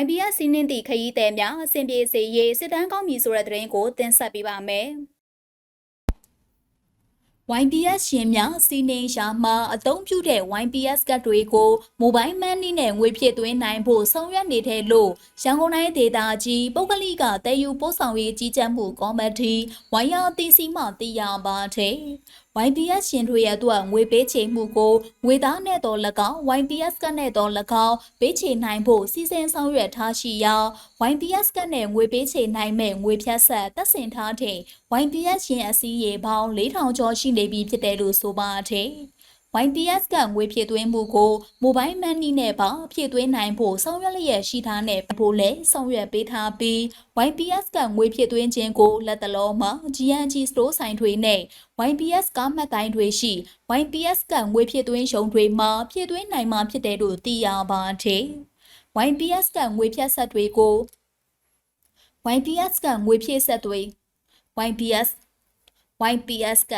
YBS စီးနှင်းသည့်ခရီးသည်များအဆင်ပြေစေရေးစစ်တမ်းကောင်းပြီဆိုတဲ့သတင်းကိုတင်ဆက်ပေးပါမယ်။ YBS ရှင်များစီးနှင်းရှာမှာအသုံးပြုတဲ့ YBS ကတ်တွေကို Mobile Money နဲ့ငွေဖြည့်သွင်းနိုင်ဖို့ဆောင်ရွက်နေတဲ့လို့ရန်ကုန်တိုင်းဒေသကြီးပုဂ္ဂလိကတည်ယူပို့ဆောင်ရေးကြီးကြပ်မှုကော်မတီ YRTC မှသိရပါတယ်။ YBS ရှင်တွေရဲ့အတွက်ငွေပေးချေမှုကိုငွေသားနဲ့တော်၎င်း YBS ကတ်နဲ့တော်၎င်းပေးချေနိုင်ဖို့စီစဉ်ဆောင်ရွက်ထားရှိရာ YBS ကတ်နဲ့ငွေပေးချေနိုင်မဲ့ငွေဖြတ်ဆက်တက်ဆင်ထားတဲ့ YBS ရှင်အစည်းရေပေါင်း4000ကျော်ရှိနေပြီဖြစ်တယ်လို့ဆိုပါတယ်။ YBS ကငွေဖြည့်သွင်းမှုကို Mobile Money နဲ့ပါဖြည့်သွင်းနိုင်ဖို့ဆောင်ရွက်လျက်ရှိထားတဲ့ဖို့လည်းဆောင်ရွက်ပေးထားပြီး YBS ကငွေဖြည့်သွင်းခြင်းကိုလက်တလုံးမှာ GNG Store ဆိုင်တွေနဲ့ YBS ကားမှတ်တိုင်တွေရှိ YBS ကငွေဖြည့်သွင်းရုံတွေမှာဖြည့်သွင်းနိုင်မှာဖြစ်တယ်လို့သိရပါတယ်။ YBS ကငွေဖြတ်ဆက်တွေကို YBS ကငွေဖြည့်ဆက်တွေ YBS YBS က